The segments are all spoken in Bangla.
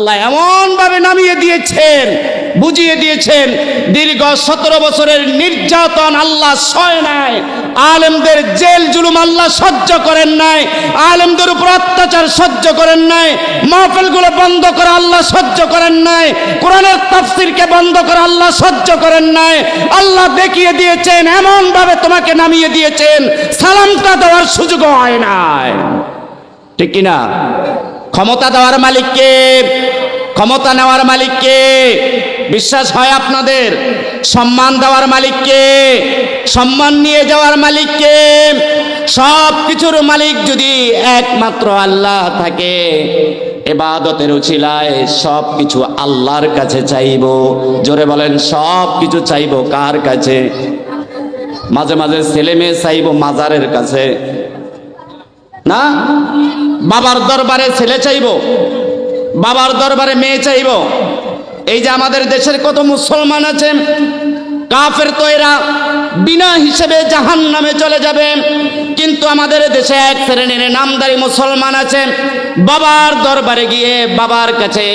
আল্লাহ এমন ভাবে নামিয়ে দিয়েছেন, বুঝিয়ে দিয়েছেন, দীর্ঘ সতেরো বছরের নির্যাতন আল্লাহ সয় নাই, আলেমদের জেল জুলুম আল্লাহ সহ্য করেন নাই, আলেমদের উপর অত্যাচার সহ্য করেন নাই, মাহফিলগুলো বন্ধ করে আল্লাহ সহ্য করেন নাই, কোরআনের তাফসিরকে বন্ধ করে আল্লাহ সহ্য করেন নাই, আল্লাহ দেখিয়ে দিয়েছেন এমন ভাবে তোমাকে নামিয়ে দিয়েছেন, সালামটা দেওয়ার সুযোগ হয় নাই। ঠিক কিনা? ক্ষমতা দেওয়ার মালিককে, ক্ষমতা নেওয়ার মালিককে, বিশ্বাস হয় আপনাদের? সম্মান দেওয়ার মালিককে, সম্মান নিয়ে যাওয়ার মালিককে সব কিছুর মালিক যদি একমাত্র আল্লাহ থাকে, এবাদতের উচিলায় সব কিছু আল্লাহর কাছে চাইব। জোরে বলেন সব কিছু চাইব কার কাছে? মাঝে মাঝে ছেলে মেয়ে চাইব মাজারের কাছে। না? বাবার দরবারে ছেলে চাইব, বাবার দরবারে মেয়ে চাইব। এই যে আমাদের দেশের কত মুসলমান আছেন, কাফের তো এরা বিনা হিসেবে জাহান নামে চলে যাবে। কিন্তু আমাদের দেশে এক শ্রেণির নামদারি মুসলমান আছে। বাবার দরবারে গিয়ে বাবার কাছে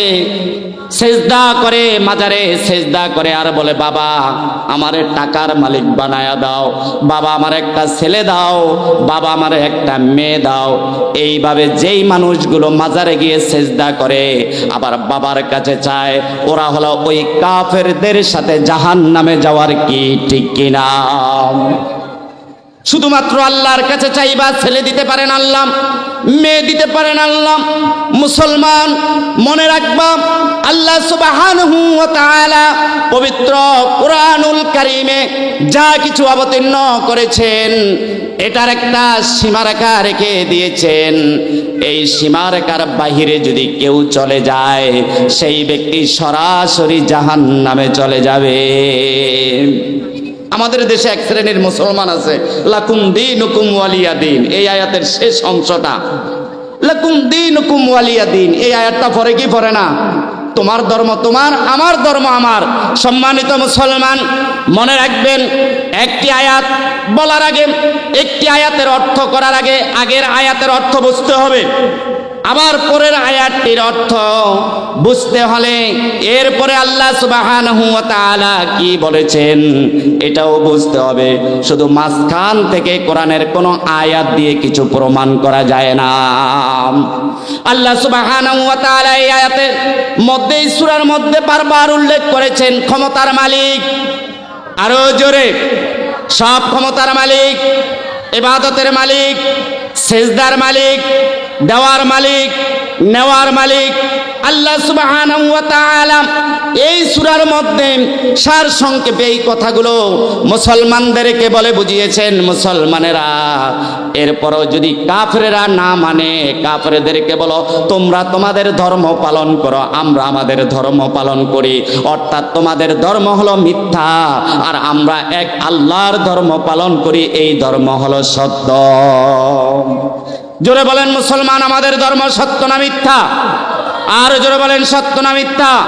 সেজদা করে, মাজারে সেজদা করে আর বলে, বাবা, আমার টাকার মালিক বানায়া দাও। বাবা, আমার একটা ছেলে দাও। বাবা, আমার একটা মেয়ে দাও। এইভাবে যেই মানুষগুলো মাজারে গিয়ে সেজদা করে, আবার বাবার কাছে চায়, ওরা হলো ওই কাফেরদের সাথে জাহান নামে যাওয়ার কি ঠিক কিনা? শুধুমাত্র আল্লাহর কাছে চাইবা ছেলে দিতে পারেন আল্লাহ, মেয়ে দিতে পারেন আল্লাহ, মুসলমান মনে রাখবা, আল্লাহ সুবহানাহু ওয়া তাআলা পবিত্র কোরআনুল কারীমে যা কিছু অবতীর্ণ করেছেন, এটার একটা সীমারেখা রেখে দিয়েছেন। এই সীমারেখার বাহিরে যদি কেউ চলে যায়, সেই ব্যক্তি সরাসরি জাহান নামে চলে যাবে। আমাদের দেশে এক শ্রেণির মুসলমান আছে, লাকুম দিন হুকুম ওয়ালিয়া দিন। এই আয়াতের শেষ অংশটা। লাকুম দিন হুকুম ওয়ালিয়া দিন। এই আয়াতটা পরে কি পড়ে না? তোমার ধর্ম তোমার, আমার ধর্ম আমার। সম্মানিত মুসলমান, মনে রাখবেন, একটি আয়াত বলার আগে, একটি আয়াতের অর্থ করার আগে, আগের আয়াতের অর্থ বুঝতে হবে। আবার পরের আয়াতটির অর্থ বুঝতে হলে এরপরে আল্লাহ তাআলা কি বলেছেন এটাও বুঝতে হবে। শুধু মাঝখান থেকে কোরআনের কোনো আয়াত দিয়ে কিছু প্রমাণ করা যায় না। আল্লাহ তাআলা এই আয়াতের মধ্যে সূরার মধ্যে বারবার উল্লেখ করেছেন, ক্ষমতার মালিক। আরও জোরে, সব ক্ষমতার মালিক, ইবাদতের মালিক, সেজদার মালিক দেওয়ার মালিক, নেওয়ার মালিক। আল্লাহ তাআলা এই সুরার মধ্যে সার সংক্ষেপে এই কথাগুলো মুসলমানদেরকে বলে বুঝিয়েছেন মুসলমানেরা। এরপরও যদি কাফরেরা না মানে কাফরেদেরকে বলো, তোমরা তোমাদের ধর্ম পালন করো, আমরা আমাদের ধর্ম পালন করি। অর্থাৎ তোমাদের ধর্ম হলো মিথ্যা, আর আমরা এক আল্লাহর ধর্ম পালন করি, এই ধর্ম হলো সত্য। জোরে বলেন, মুসলমান, আমাদের ধর্ম সত্য না মিথ্যা? আর জোরে বলেন, সত্য না মিথ্যা?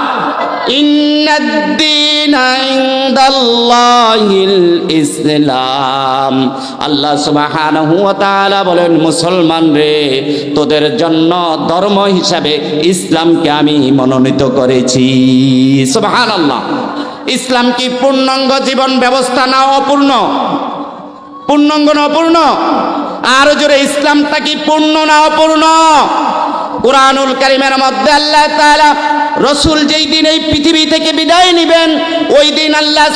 ইসলাম। আল্লাহ তাআলা বলেন, মুসলমান রে, তোদের জন্য ধর্ম হিসাবে ইসলামকে আমি মনোনীত করেছি। সুবহানাল্লাহ। ইসলাম কি পূর্ণাঙ্গ জীবন ব্যবস্থা না অপূর্ণ? পূর্ণাঙ্গ না অপূর্ণ? আর জোরে ইসলামটা কি পূর্ণ না অপূর্ণ? কোরআনুল করিমের মধ্যে আল্লাহ তাআলা রসুল যেই দিন এই পৃথিবী থেকে বিদায় নেবেন, ওই দিন আল্লাহ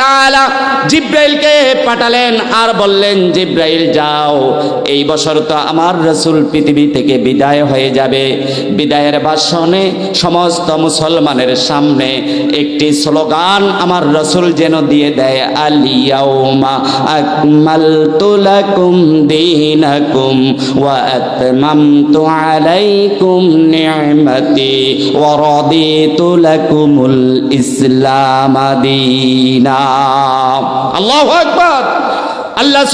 তাআলা জিব্রাইলকে পাঠালেন আর বললেন, জিব্রাইল, যাও। এই বছর তো আমার রসুল পৃথিবী থেকে বিদায় হয়ে যাবে। বিদায়ের ভাষণে সমস্ত মুসলমানের সামনে একটি স্লোগান আমার রসুল যেন দিয়ে দেয় আলিয়াউমা আকমালতু লাকুম দীনাকুম ওয়া আতমামতু আলাইকুম ওয়া রাদিতু লাকুমুল ইসলাম দীনা আল্লাহু আল্লাহ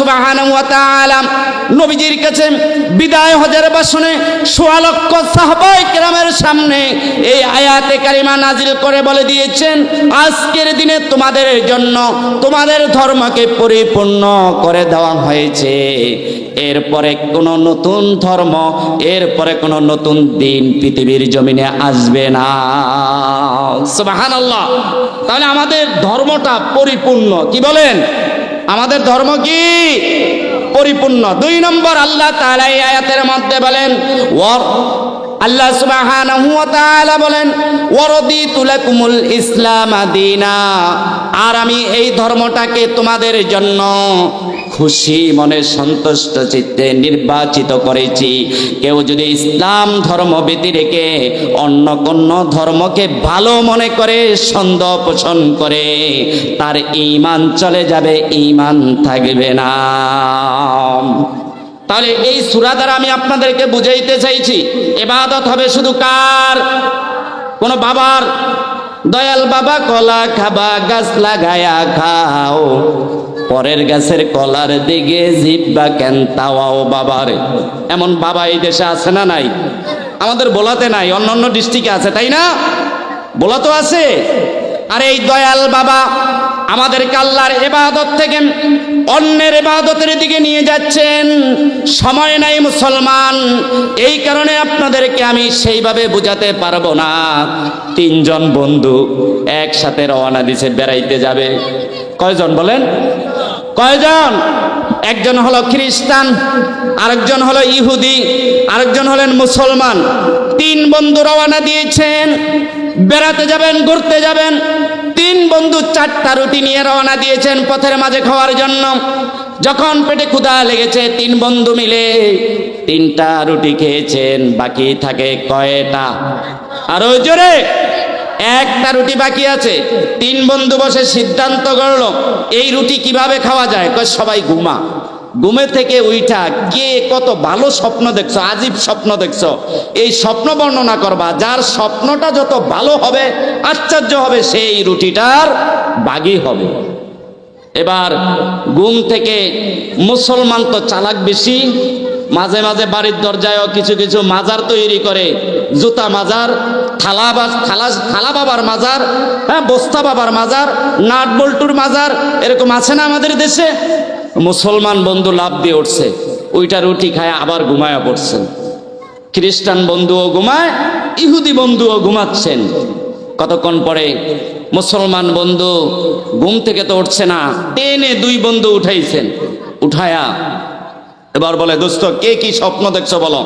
তাআলা নবীজির কাছে বিদায় হজের বাসনে সোয়া লক্ষ সাহাবাই কেরামের সামনে এই আয়াতে কারিমা নাজিল করে বলে দিয়েছেন, আজকের দিনে তোমাদের জন্য তোমাদের ধর্মকে পরিপূর্ণ করে দেওয়া হয়েছে। এরপরে কোনো নতুন ধর্ম, এরপরে কোনো নতুন দিন পৃথিবীর জমিনে আসবে না। সুবাহান আল্লাহ তাহলে আমাদের ধর্মটা পরিপূর্ণ, কি বলেন? আমাদের ধর্ম কি? পরিপূর্ণ। দুই নম্বর আল্লাহ তাআলা এই আয়াতের মধ্যে বলেন আল্লাহ সুবহানাহু ওয়া তাআলা বলেন লাকুমুল ইসলাম আদিনা আর আমি এই ধর্মটাকে তোমাদের জন্য খুশি মনে সন্তুষ্ট চিত্তে নির্বাচিত করেছি। কেউ যদি ইসলাম ধর্ম ব্যতি রেখে অন্য কোন ধর্মকে ভালো মনে করে, সন্দেহ পোষণ করে, তার ইমান চলে যাবে ইমান থাকবে না। তাহলে এই সুরা দ্বারা আমি আপনাদেরকে বুঝাইতে চাইছি এবাদত হবে শুধু কার? কোন বাবার? দয়াল বাবা কলা খাবা, গাছ লাগায়া খাও। পরের গাছের কলার দিকে জিব্বা কেন তাওয়াও বাবার। এমন বাবা এই দেশে আছে না নাই? আমাদের বলাতে নাই, অন্য অন্য ডিস্ট্রিক্টে আছে, তাই না? বলা তো আছে। আর এই দয়াল বাবা আমাদের কাল্লার এবাদত থেকে অন্যের এবাদতের দিকে নিয়ে যাচ্ছেন। সময় নাই মুসলমান। এই কারণে আপনাদেরকে আমি সেইভাবে বুঝাতে পারব না। তিনজন বন্ধু একসাথে রওনা দিছে, বেড়াইতে যাবে। কয়জন বলেন? কয়জন? একজন হলো খ্রিস্টান, আরেকজন হলো ইহুদি, আরেকজন হলেন মুসলমান। তিন বন্ধু রওনা দিয়েছেন। বেড়াতে যাবেন, ঘুরতে যাবেন। তিন বন্ধু চারটা রুটি নিয়ে রওনা দিয়েছেন পথের মাঝে খাওয়ার জন্য। যখন পেটে ক্ষুধা লেগেছে, তিন বন্ধু মিলে তিনটা রুটি খেয়েছেন, বাকি থাকে কয়টা? আর ওই জোরে একটা রুটি বাকি আছে। তিন বন্ধু বসে সিদ্ধান্ত করল এই রুটি কীভাবে খাওয়া যায়? সবাই ঘুমা। ঘুমে থেকে উইঠা কে কত ভালো স্বপ্ন দেখছ, আজীব স্বপ্ন দেখছ। এই স্বপ্ন বর্ণনা করবা, যার স্বপ্নটা যত ভালো হবে, আশ্চর্য হবে, সেই রুটিটার বাগি হবে। এবার ঘুম থেকে মুসলমান তো চালাক বেশি, মাঝে মাঝে বাড়ির দরজায়ও কিছু কিছু মাজার তৈরি করে, জুতা মাজার, থালা থালা থালা বাবার মাজার হ্যাঁ বস্তা বাবার মাজার, নাট বল্টুর মাজার, এরকম আছে না আমাদের দেশে? মুসলমান বন্ধু লাভ দিয়ে উঠছে। ওইটা রুটি খায়, আবার ঘুমায়া পড়ছেন খ্রিস্টান বন্ধুও ঘুমায়, ইহুদি বন্ধুও ঘুমাচ্ছেন। কতক্ষণ পরে মুসলমান বন্ধু ঘুম থেকে তো উঠছে না, টেনে দুই বন্ধু উঠাইছেন। উঠায়া এবার বলে, দোস্ত, কে কি স্বপ্ন দেখছ বলো?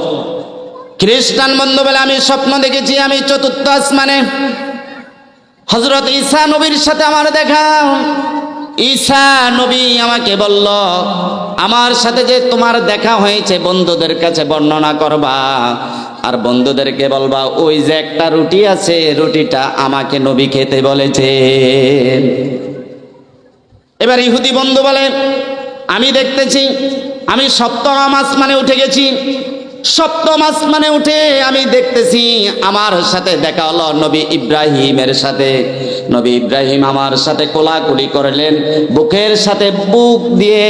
খ্রিস্টান বন্ধু বলে, আমি স্বপ্ন দেখেছি, আমি চতুর্থ আসমানে। হজরত ঈসা নবীর সাথে আমার দেখা। ঈসা নবী আমাকে বলল, আমার সাথে যে তোমার দেখা হয়েছে, বন্ধুদের কাছে বর্ণনা করবা। আর বন্ধুদেরকে বলবা, ওই যে একটা রুটি আছে, রুটিটা আমাকে নবী খেতে বলেছে এবার ইহুদি বন্ধু বলে, আমি দেখতেছি, আমি সপ্তম আসমানে উঠে গেছি সপ্তম আসমানে উঠে আমি দেখতেছি আমার সাথে দেখা হলো নবী ইব্রাহিমের সাথে। নবী ইব্রাহিম আমার সাথে কোলাকুলি করলেন, বুকের সাথে বুক দিয়ে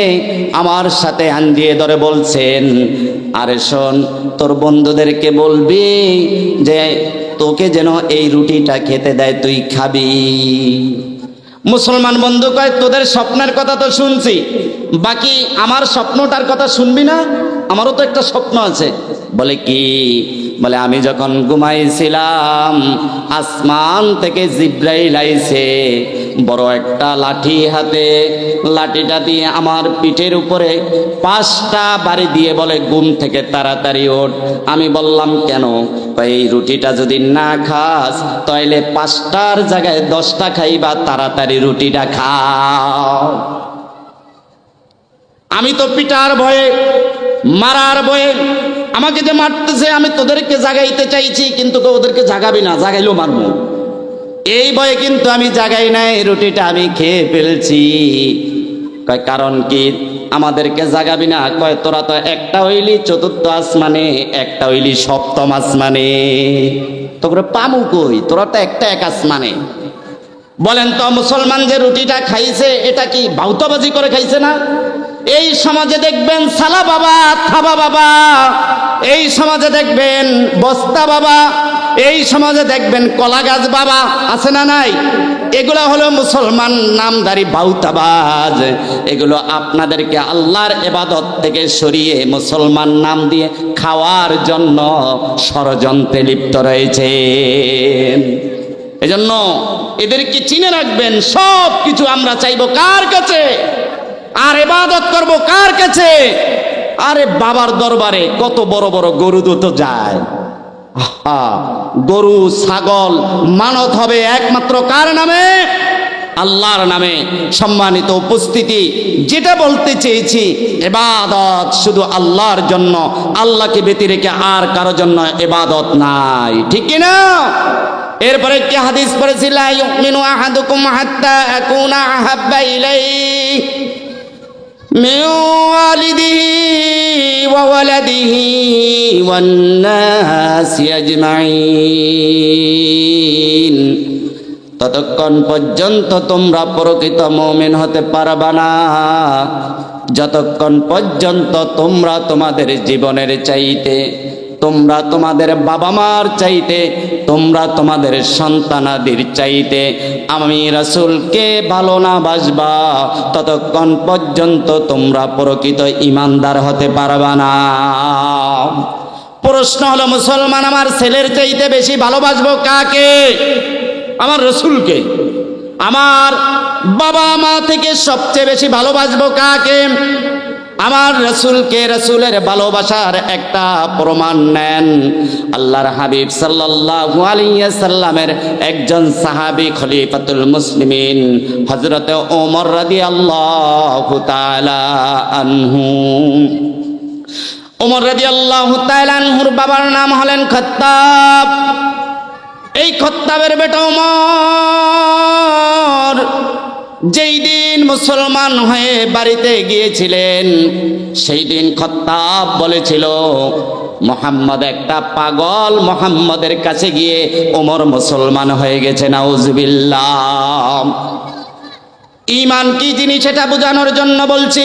আমার সাথে আন দিয়ে ধরে বলছেন, আরে শোন, তোর বন্ধুদেরকে বলবি যে তোকে যেন এই রুটিটা খেতে দেয়, তুই খাবি। মুসলমান বন্ধু কয়, তোদের স্বপ্নের কথা তো শুনছি, বাকি আমার স্বপ্নটার কথা শুনবি না? আমারও তো একটা স্বপ্ন আছে। বলে কি? বলে, আমি যখন ঘুমাইছিলাম, আসমান থেকে জিব্রাইল আইছে, বড় একটা লাঠি হাতে, লাঠিটা দিয়ে আমার পিঠের উপরে পাঁচটা বাড়ি দিয়ে বলে, ঘুম থেকে তাড়াতাড়ি ওঠ। আমি বললাম, কেন? এই রুটিটা যদি না খাস তাহলে পাঁচটার জায়গায় দশটা খাইবা, তাড়াতাড়ি রুটিটা খাও। আমি তো পিটার ভয়ে মারার বয়ে আমাকে যে মারতেছে, আমি তোদেরকে জাগাইতে চাইছি, কিন্তু ওদেরকে জাগাবি না, জাগাইলেও মারবো। এই বয়ে কিন্তু আমি জাগাই নাই, রুটিটা আমি খেয়ে ফেলছি। কয়, কারণ কি? আমাদেরকে জাগাবি না, কয়, তোরা তো একটা হইলি চতুর্থ আসমানে, একটা হইলি সপ্তম আসমানে। তোকে পামু কই? তোরা তো একটা এক আসমানে। বলেন তো, মুসলমান যে রুটিটা খাইছে, এটা কি বাউতাবাজি করে খাইছে না? এই সমাজে দেখবেন সালা বাবা, থাবা বাবা, এই সমাজে দেখবেন বস্তা বাবা, এই সমাজে দেখবেন কলা গাছ বাবা, আছে না নাই? এগুলো হলো মুসলমান নামদারি বাউতাবাজ। এগুলো আপনাদেরকে আল্লাহর এবাদত থেকে সরিয়ে মুসলমান নাম দিয়ে খাওয়ার জন্য ষড়যন্ত্রে লিপ্ত রয়েছে। এজন্য এদেরকে চিনে রাখবেন সব কিছু আমরা চাইব কার কাছে? আর এবাদত করব কার কাছে? আরে বাবার দরবারে কত বড় বড় গরু দুটো যায়। গরু, ছাগল, মানত হবে একমাত্র কার নামে? আল্লাহর নামে। সম্মানিত উপস্থিতি, যেটা বলতে চেয়েছি এবাদত শুধু আল্লাহর জন্য, আল্লাহকে ব্যতি রেখে আর কারও জন্য এবাদত নাই। ঠিক কি না? এরপরে কি হাদিস পড়েছি من والده وولده والناس أجمعين ততক্ষণ পর্যন্ত তোমরা প্রকৃত মমিন হতে পারবা না যতক্ষণ পর্যন্ত তোমরা তোমাদের জীবনের চাইতে তোমরা তোমাদের বাবা মার চাইতে, তোমরা তোমাদের সন্তানাদির চাইতে। আমি রাসূলকে ভালো না বাসবা, ততক্ষণ পর্যন্ত তোমরা প্রকৃত ইমানদার হতে পারবা না। প্রশ্ন হলো, মুসলমান আমার ছেলের চাইতে বেশি ভালোবাসবো কাকে? আমার রসুলকে। আমার বাবা মা থেকে সবচেয়ে বেশি ভালোবাসবো কাকে? আমার রসুলকে রসুলের ভালোবাসার একটা প্রমাণ নেন। আল্লাহর হাবিব সাল্লাল্লাহু আলাইহি সাল্লামের একজন সাহাবী খলিফাতুল মুসলিমিন, হযরত ওমর রাদিয়াল্লাহু তাআলা আনহু। ওমর রাদিয়াল্লাহু তাআলা আনহুর বাবার নাম হলেন খত্তাব। এই খত্তাবের বেটা ওমর। যেই দিন মুসলমান হয়ে বাড়িতে গিয়েছিলেন, সেই দিন খত্তাব বলেছিল, মোহাম্মদ একটা পাগল মোহাম্মদের কাছে গিয়ে ওমর মুসলমান হয়ে গেছে, নাউজবিল্লাহ। ইমান কি জিনিস সেটা বোঝানোর জন্য বলছি,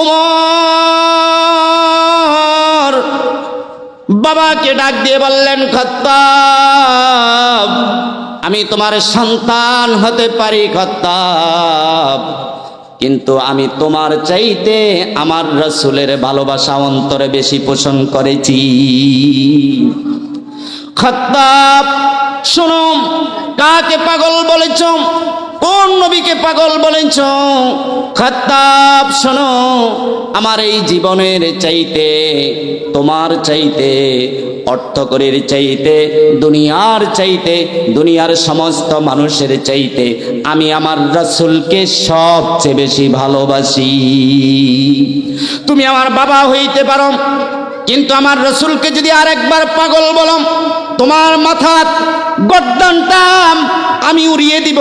ওমর বাবাকে ডাক দিয়ে বললেন, খত্তাব আমি তোমার সন্তান হতে পারি, খত্তাব। কিন্তু আমি তোমার চাইতে আমার রসুলের ভালোবাসা অন্তরে বেশি পোষণ করেছি। খত্তাব, শোনো, কাকে পাগল বলেছ? কোন নবীকে পাগল বলেছ? খত্তাব, শোনো, আমার এই জীবনের চাইতে, তোমার চাইতে, অর্থকরীর চাইতে, দুনিয়ার চাইতে, দুনিয়ার সমস্ত মানুষের চাইতে, আমি আমার রসুলকে সবচেয়ে বেশি ভালোবাসি। তুমি আমার বাবা হইতে পারো, কিন্তু আমার রসুলকে যদি আরেকবার পাগল বলম তোমার মাথার গদ্দানটা আমি উড়িয়ে দিব।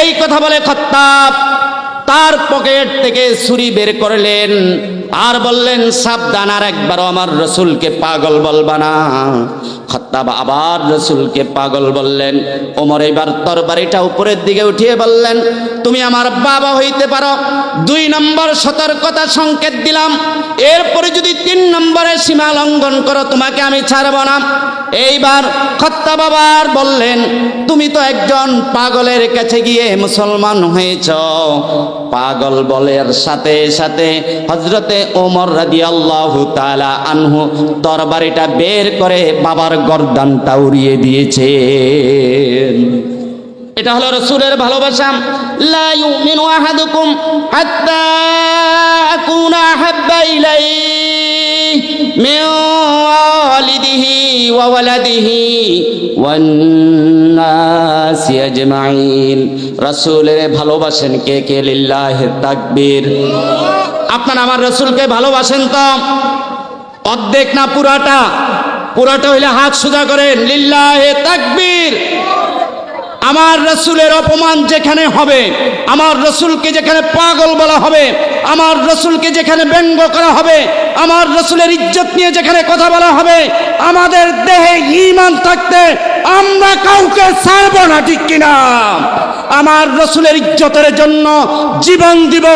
এই কথা বলে খত্তাব তার পকেট থেকে ছুরি বের করলেন আর বললেন, সাবধান আর একবার আমার রসুলকে পাগল বলবা না। খত্তাব আবার রসুলকে পাগল বললেন, ওমর এবার তরবারিটা উপরের দিকে উঠিয়ে বললেন, তুমি আমার বাবা হইতে পারো। দুই নম্বর সতর্কতা সংকেত দিলাম। এরপরে যদি তিন নম্বরে সীমা লঙ্ঘন করো, তোমাকে আমি ছাড়ব না। এইবার খত্তা বাবার বললেন, তুমি তো একজন পাগলের কাছে গিয়ে মুসলমান হয়েছ। পাগল বলের সাথে সাথে হজরতে ওমর রাদি আল্লাহ তালা আনহু তরবারিটা বের করে বাবার গর্দানটা উড়িয়ে দিয়েছে এটা হলো রসুলের ভালোবাসা। লা ইউমিনু আহাদুকুম হাত্তা আকুনা হাব্বা ইলাইহি মিন ভালোবাসেন কে কে? লিল্লাহি তাকবীর। আপনারা আমার রসুলকে ভালোবাসেন তো? অর্ধেক না পুরাটা? পুরাটা হইলে হাত সোজা করেন, লিল্লাহে তাকবীর। আমার রসুলের অপমান যেখানে হবে, আমার রসুলকে যেখানে পাগল বলা হবে, আমার রসুলকে যেখানে ব্যঙ্গ করা হবে, আমার রসুলের ইজ্জত নিয়ে যেখানে কথা বলা হবে, আমাদের দেহে ইমান থাকতে আমরা কাউকে ছাড়ব না, ঠিক কিনা? আমার রসুলের ইজ্জতের জন্য জীবন দিব,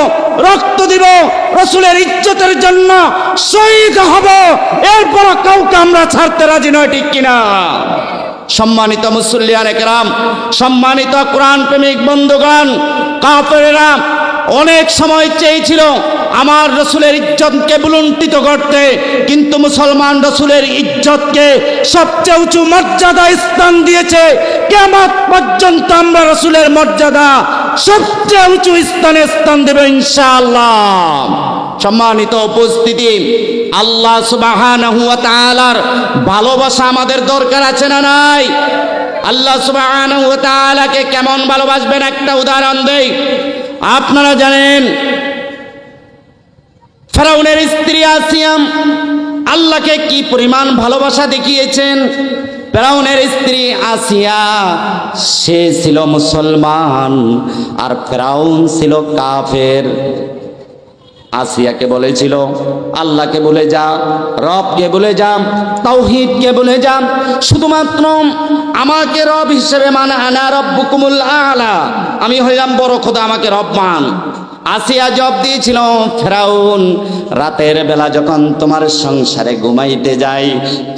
রক্ত দিব, রসুলের ইজ্জতের জন্য শহীদ হব। এরপর কাউকে আমরা ছাড়তে রাজি নয় ঠিক কিনা? সম্মানিত মুসল্লিয়ান একরাম, সম্মানিত কোরআন প্রেমিক বন্ধুগণ কাপড়েরা অনেক সময় চেয়েছিল আমার রসুলের ইজ্জতকে বুলুণ্ঠিত করতে, কিন্তু মুসলমান রসুলের ইজ্জতকে সবচেয়ে উঁচু মর্যাদা স্থান দিয়েছে। কেমন পর্যন্ত আমরা রসুলের মর্যাদা সবচেয়ে উঁচু স্থানে স্থান দেবে ইনশাআল্লাহ। সম্মানিত উপস্থিতি, আল্লাহ সুবাহানাহু ওয়া ভালোবাসা আমাদের দরকার আছে না নাই? আল্লাহ তাআলাকে কেমন ভালোবাসবেন? একটা উদাহরণ দেই। আপনারা জানেন ফেরাউনের স্ত্রী আসিয়াম আল্লাহকে কি পরিমাণ ভালোবাসা দেখিয়েছেন? ফেরাউনের স্ত্রী আসিয়া, সে ছিল মুসলমান আর ফেরাউন ছিল কাফের। আসিয়াকে বলেছিল, আল্লাহকে বলে যা, রবকে বলে যা, তাওহিদকে বলে যা, শুধুমাত্র আমাকে রব হিসেবে মান আনা রব্বুকুমুল আলা। আমি হইলাম বড় খোদা, আমাকে রব মান। আসিয়া জব দিয়েছিল ফেরাউন, রাতের বেলা যখন তোমার সংসারে ঘুমাইতে যাই,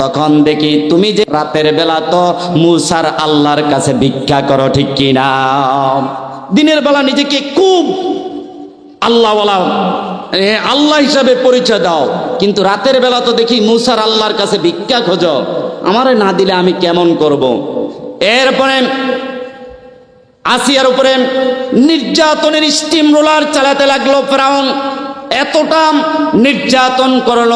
তখন দেখি তুমি যে রাতের বেলা তো মুসার আল্লাহর কাছে ভিক্ষা করো, ঠিক কিনা দিনের বেলা নিজেকে খুব আল্লাহ আল্লাহ হিসাবে পরিচয় দাও, কিন্তু রাতের বেলা তো দেখি মুসার আল্লাহর কাছে ভিক্ষা খোঁজ আমারে না দিলে আমি কেমন করব। এরপরে আসিয়ার উপরে নির্যাতনের স্টিম রোলার চালাতে লাগল ফেরাউন। এতটা নির্যাতন করল।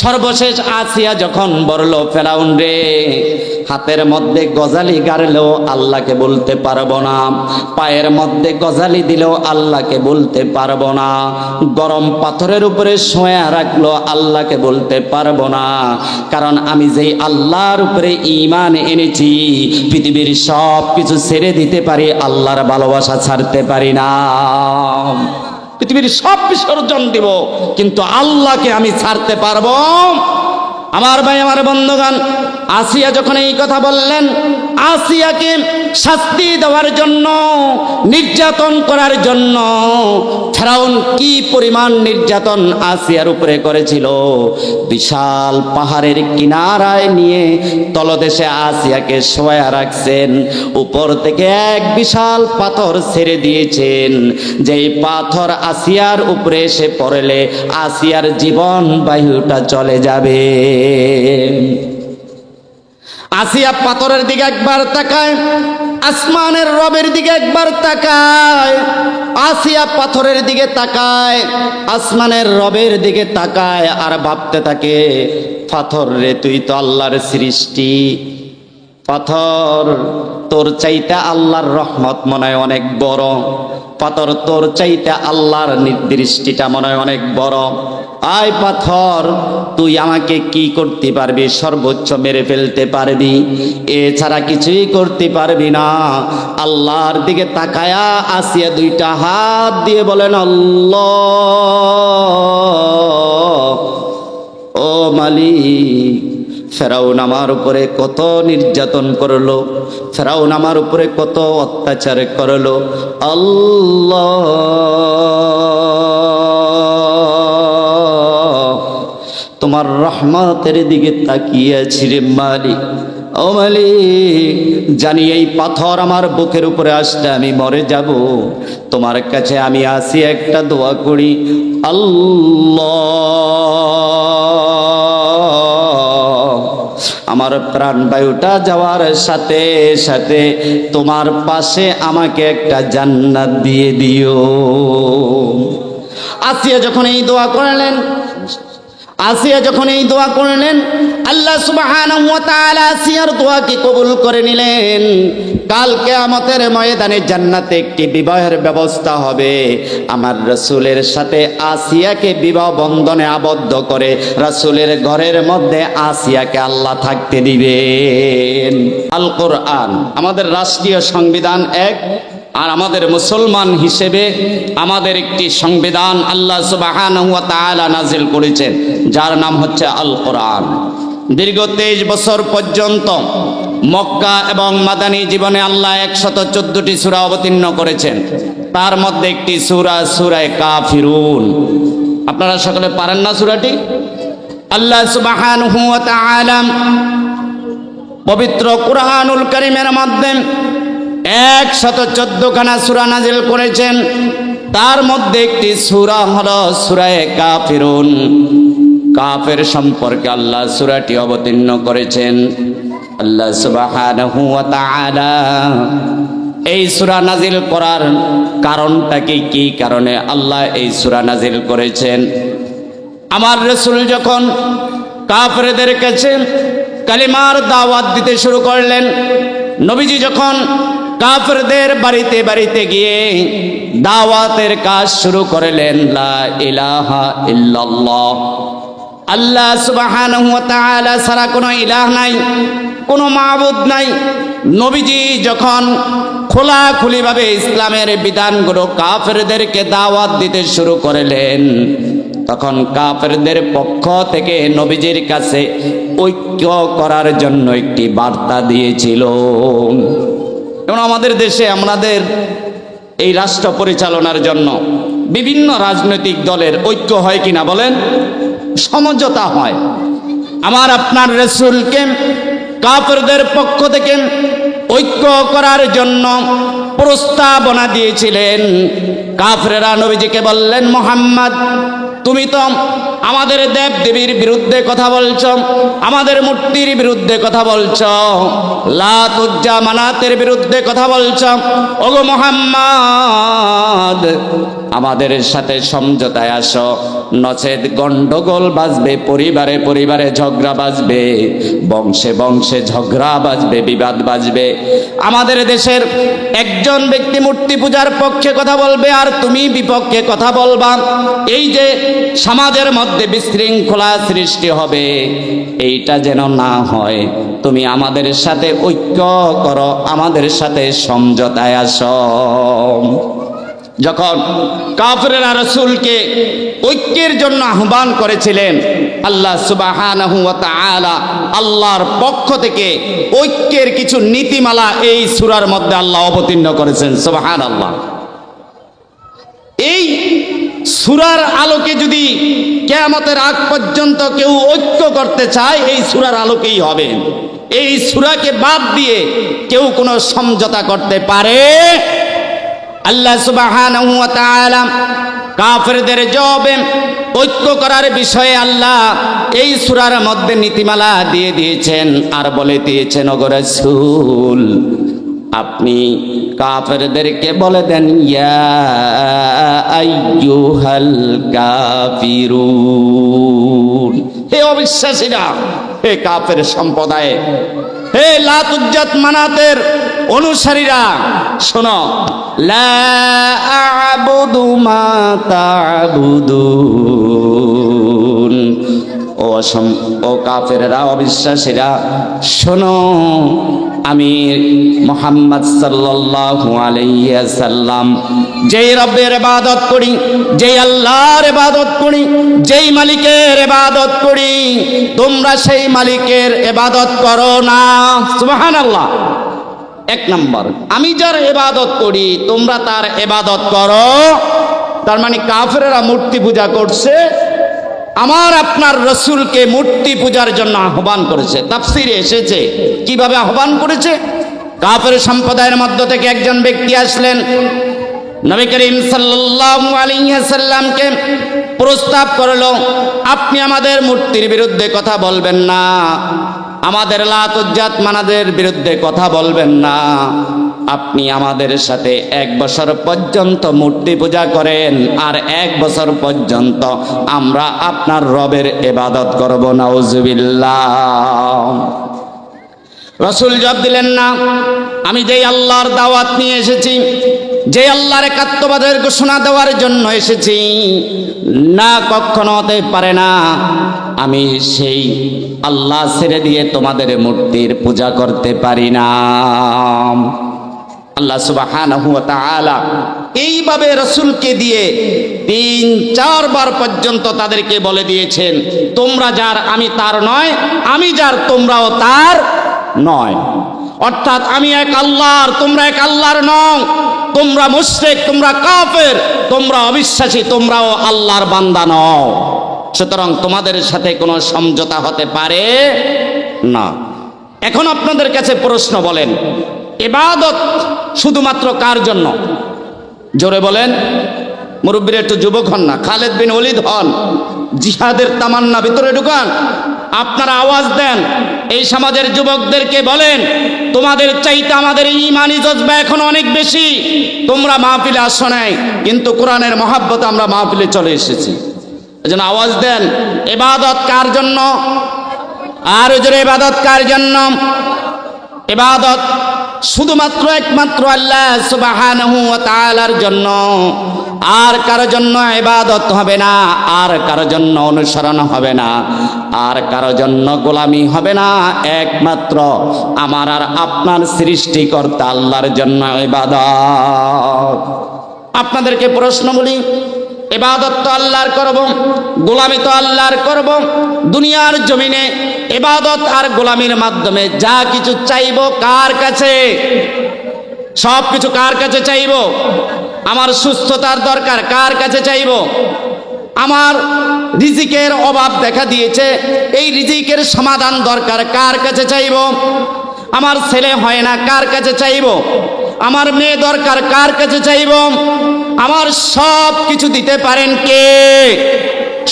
সর্বশেষ আসিয়া যখন বলল, ফেরাউন রে, হাতের মধ্যে গজালি গাড়লেও আল্লাহকে বলতে পারব না। পায়ের মধ্যে গজালি দিলেও আল্লাহকে বলতে পারব না। গরম পাথরের উপরে শোয়া রাখল, আল্লাহকে বলতে পারব না। কারণ আমি যেই আল্লাহর উপরে ইমান এনেছি, পৃথিবীর সব কিছু ছেড়ে দিতে পারি, আল্লাহর ভালোবাসা ছাড়তে পারি না। পৃথিবীর সব বিসর্জন দিব কিন্তু আল্লাহকে আমি ছাড়তে পারব? আমার ভাই আমার বন্ধুগান আসিয়া যখন এই কথা বললেন, আসিয়াকে শাস্তি দেওয়ার জন্য, নির্যাতন করার জন্য ফেরাউন কি পরিমাণ নির্যাতন আসিয়ার উপরে করেছিল? বিশাল পাহাড়ের কিনারায় নিয়ে তলদেশে আসিয়াকে শোয়া রাখছেন, উপর থেকে এক বিশাল পাথর ছেড়ে দিয়েছেন। যেই পাথর আসিয়ার উপরে এসে পড়লে আসিয়ার জীবন বায়ুটা চলে যাবে। আসিয়া পাথরের দিকে একবার তাকায়, আসমানের রবের দিকে একবার তাকায়, আসিয়া পাথরের দিকে তাকায়, আসমানের রবের দিকে তাকায় আর ভাবতে থাকে, পাথর রে, তুই তো আল্লাহর সৃষ্টি। পাথর, তোর চাইতে আল্লাহর রহমত মনে হয় অনেক বড়। পাথর, তোর চাইতে আল্লাহর নির্দৃষ্টিটা মনে হয় অনেক বড়। আয় পাথর, তুই আমাকে কি করতে পারবি? সর্বোচ্চ মেরে ফেলতে পারবি। এছাড়া কিছুই করতে পারবি না। আল্লাহর দিকে তাকায়া আসিয়া দুইটা হাত দিয়ে বলেন, আল্লাহ, ও মালিক ফেরাউন আমার উপরে কত নির্যাতন করল, ফেরাউন আমার উপরে কত অত্যাচার করল। আল্লাহ, তোমার রহমতের দিকে তাকিয়েছি রে মালিক। ও মালিক, জানি এই পাথর আমার বুকের উপরে আসলে আমি মরে যাব। তোমার কাছে আমি আসি, একটা দোয়া করি। আল্লাহ। আমার প্রাণবায়ুটা যাওয়ার সাথে সাথে তোমার পাশে আমাকে একটা জান্নাত দিয়ে দিও। আসিয়া যখন এই দোয়া করলেন আসিয়া যখন এই দোয়া করলেন আল্লাহ তাআলা আসিয়ার দোয়াকে কবুল করে নিলেন। কাল কিয়ামতের ময়দানে জান্নাতে একটি বিবাহের ব্যবস্থা হবে। আমার রাসূলের সাথে আসিয়াকে বিবাহ বন্ধনে আবদ্ধ করে রাসূলের ঘরের মধ্যে আসিয়াকে আল্লাহ থাকতে দিবেন। আল কোরআন আমাদের রাষ্ট্রীয় সংবিধান এক। আর আমাদের মুসলমান হিসেবে আমাদের একটি সংবিধান আল্লাহ সুবাহান নাজিল করেছেন, যার নাম হচ্ছে আল কোরআন দীর্ঘ তেইশ বছর পর্যন্ত মক্কা এবং মাদানী জীবনে আল্লাহ একশত চোদ্দটি সুরা অবতীর্ণ করেছেন। তার মধ্যে একটি সুরা সুরায় কাফিরুন। আপনারা সকলে পারেন না সুরাটি? আল্লাহ তাআলা পবিত্র কুরআনুল কারীমের মাধ্যমে একশত চোদ্দখানা সূরা নাজিল করেছেন। তার মধ্যে একটি সূরা হলো সূরায়ে কাফিরুন। কাফের সম্পর্কে আল্লাহ সূরাটি অবতীর্ণ করেছেন। আল্লাহ তাআলা এই সূরা নাজিল করার কারণটা কি? কি কারণে আল্লাহ এই সুরা নাজিল করেছেন? আমার রসুল যখন কাফরেদের কাছে কালিমার দাওয়াত দিতে শুরু করলেন, নবীজি যখন কাফরদের বাড়িতে বাড়িতে গিয়ে দাওয়াতের কাজ শুরু করলেন, লা ইলাহা ইল্লাল্লাহ। আল্লাহ সুবহানাহু ওয়া তাআলা ছাড়া কোনো ইলাহ নাই, কোনো মাবুদ নাই। নবীজি যখন খোলাখুলিভাবে ইসলামের বিধানগুলো কাফেরদেরকে দাওয়াত দিতে শুরু করলেন, তখন কাফেরদের পক্ষ থেকে নবীজির কাছে ঐক্য করার জন্য একটি বার্তা দিয়েছিল। এবং আমাদের দেশে আমাদের এই রাষ্ট্র পরিচালনার জন্য বিভিন্ন রাজনৈতিক দলের ঐক্য হয় কিনা বলেন? সমঝোতা হয়। আমার আপনার রসুলকে কাফেরদের পক্ষ থেকে ঐক্য করার জন্য প্রস্তাবনা দিয়েছিলেন। কাফরেরা নবীজিকে বললেন, মোহাম্মদ তুমি তো আমাদের দেব দেবীর বিরুদ্ধে কথা বলছ, আমাদের মূর্তির বিরুদ্ধে কথা বলছ লাতুজ্জা মানাতের বিরুদ্ধে কথা বলছ। ওগো মোহাম্মদ, আমাদের সাথে সমঝোতায় আসো। নচেত গন্ডগোল বাজবে, পরিবারে পরিবারে ঝগড়া বাজবে, বংশে বংশে ঝগড়া বাজবে, বিবাদ বাজবে। আমাদের দেশের একজন ব্যক্তি মূর্তি পূজার পক্ষে কথা বলবে আর তুমি বিপক্ষে কথা বলবা। এই যে সমাজের মধ্যে বিশৃঙ্খলা সৃষ্টি হবে, এইটা যেন না হয়। তুমি আমাদের সাথে ঐক্য করো, আমাদের সাথে সমঝোতায় আসো। যখন কাফরেরা রসুলকে ঐক্যের জন্য আহ্বান করেছিলেন, আল্লাহ ওয়া আল্লাহর পক্ষ থেকে ঐক্যের কিছু নীতিমালা এই সুরার মধ্যে আল্লাহ অবতীর্ণ করেছেন সুবাহান আল্লাহ এই সুরার আলোকে যদি কেয়ামতের আগ পর্যন্ত কেউ ঐক্য করতে চায়, এই সুরার আলোকেই হবে। এই সুরাকে বাদ দিয়ে কেউ কোনো সমঝোতা করতে পারে আল্লাহ তাআলা কাফেরদের জবাবে ঐক্য করার বিষয়ে আল্লাহ এই সূরার মধ্যে নীতিমালা দিয়ে দিয়েছেন আর বলে দিয়েছেন, ওগো আপনি কাফেরদেরকে বলে দেন, ইয়া আইয়ুহাল কাফিরুন। হে অবিশ্বাসীরা, হে কাফের সম্প্রদায়, হে লাতুজ্জাত মানাতের অনুসারীরা, শোনো, লা আবুদু মা তাবুদুন। ও অসম, ও কাফেররা, অবিশ্বাসীরা, শোনো, আমি মোহাম্মদ সাল্লাল্লাহু আলাইহি সাল্লাম যেই রব্বের ইবাদত করি, যেই আল্লাহর ইবাদত করি, যেই মালিকের ইবাদত করি, তোমরা সেই মালিকের ইবাদত করো না। সুবহানাল্লাহ। এক নম্বর, আমি যার এবাদত করি, তোমরা তার এবাদত করো। তার মানে কাফেরেরা মূর্তি পূজা করছে, আমার আপনার রসুলকে মূর্তি পূজার জন্য আহ্বান করেছে। তাফসিরে এসেছে, কীভাবে আহ্বান করেছে? কাফের সম্প্রদায়ের মধ্য থেকে একজন ব্যক্তি আসলেন, নবী করিম সাল্লামকে প্রস্তাব করল, আপনি আমাদের মূর্তির বিরুদ্ধে কথা বলবেন না। আমাদের লাতুজ্জাত মানাদের বিরুদ্ধে কথা বলবেন না। আপনি আমাদের সাথে এক বছর পর্যন্ত মূর্তি পূজা করেন আর এক বছর পর্যন্ত আমরা আপনার রবের এবাদত করব, নাউজুবিল্লাহ। রসুল জব দিলেন না। আমি যেই আল্লাহর দাওয়াত নিয়ে এসেছি যে আল্লাহর একাত্মবাদের ঘোষণা দেওয়ার জন্য এসেছি না কখনো হতে পারে না। আমি সেই আল্লাহ ছেড়ে দিয়ে তোমাদের মূর্তির পূজা করতে পারি না। আল্লাহ তাআলা এইভাবে রসুলকে দিয়ে তিন চারবার পর্যন্ত তাদেরকে বলে দিয়েছেন, তোমরা যার আমি তার নয়, আমি যার তোমরাও তার নয়। অর্থাৎ, আমি এক আল্লাহর, তোমরা এক আল্লাহর নও। তোমরা মুশরিক, তোমরা কাফের, তোমরা অবিশ্বাসী, তোমরাও আল্লাহর বান্দা নও। সুতরাং তোমাদের সাথে কোনো সমঝোতা হতে পারে না। এখন আপনাদের কাছে প্রশ্ন বলেন এবাদত শুধুমাত্র কার জন্য? জোরে বলেন, মুরব্বীর একটু যুবক হন না, খালেদ বিন ওলিদ হন, জিহাদের তামান্না ভিতরে ঢুকান আপনারা আওয়াজ দেন। এই সমাজের যুবকদেরকে বলেন, তোমাদের চাইতে আমাদের ইমানি জজবা এখন অনেক বেশি। তোমরা মাহফিলে আসো নাই, কিন্তু কোরআনের মহাব্বত আমরা মাহফিলে চলে এসেছি। এজন্য আওয়াজ দেন, এবাদত কার জন্য? আর ওজোরে এবাদত কার জন্য? এবাদত শুধুমাত্র একমাত্র আল্লাহ সুবাহানহু ওয়া তাআলার জন্য। আর কারও জন্য ইবাদত হবে না, আর কারও জন্য অনুসরণ হবে না, আর কারও জন্য গোলামি হবে না। একমাত্র আমার আর আপনার সৃষ্টিকর্তা আল্লাহর জন্য ইবাদত। আপনাদেরকে প্রশ্ন বলি এবাদত তো আল্লাহর করব, গোলামি তো আল্লাহর করব, দুনিয়ার জমিনে এবাদত আর গোলামির মাধ্যমে যা কিছু চাইব কার কাছে? সব কিছু কার কাছে চাইব? আমার সুস্থতার দরকার কার কাছে চাইব? আমার রিজিকের অভাব দেখা দিয়েছে, এই রিজিকের সমাধান দরকার কার কাছে চাইব? আমার ছেলে হয় না কার কাছে চাইব? আমার মেয়ে দরকার কার কাছে চাইব? আমার সব কিছু দিতে পারেন কে?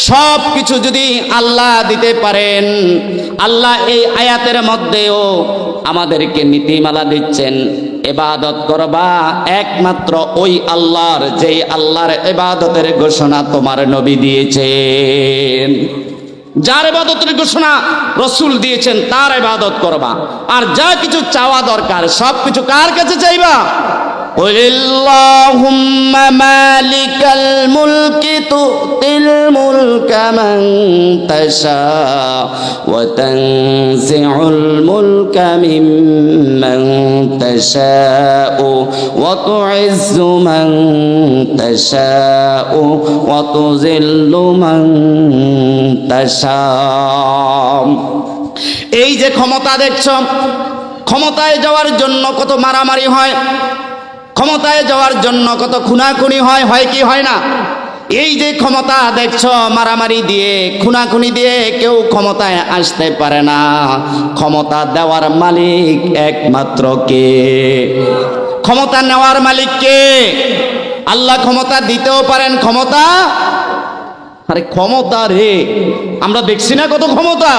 সব কিছু যদি আল্লাহ দিতে পারেন আল্লাহ এই আয়াতের মধ্যেও আমাদেরকে নীতিমালা দিচ্ছেন এবাদত করবা একমাত্র ওই আল্লাহর, যেই আল্লাহর এবাদতের ঘোষণা তোমার নবী দিয়েছেন। যার এবাদতের ঘোষণা রসুল দিয়েছেন, তার এবাদত করবা। আর যা কিছু চাওয়া দরকার সব কিছু কার কাছে চাইবা? قل اللهم مالك الملك تؤتي الملك من تشاء وتنزع الملك ممن تشاء وتعز من تشاء وتذل من تشاء এই যে ক্ষমতা দেখছ ক্ষমতায় যাওয়ার জন্য কত মারামারি হয় ক্ষমতায় যাওয়ার জন্য কত খুনাখুনি হয় হয় কি হয় না? এই যে ক্ষমতা দেখছ মারামারি দিয়ে, খুনাখুনি দিয়ে কেউ ক্ষমতায় আসতে পারে না। ক্ষমতা দেওয়ার মালিক একমাত্র কে? ক্ষমতা নেওয়ার মালিক কে? আল্লাহ ক্ষমতা দিতেও পারেন ক্ষমতা? আরে ক্ষমতা রে, আমরা দেখছি না কত ক্ষমতা।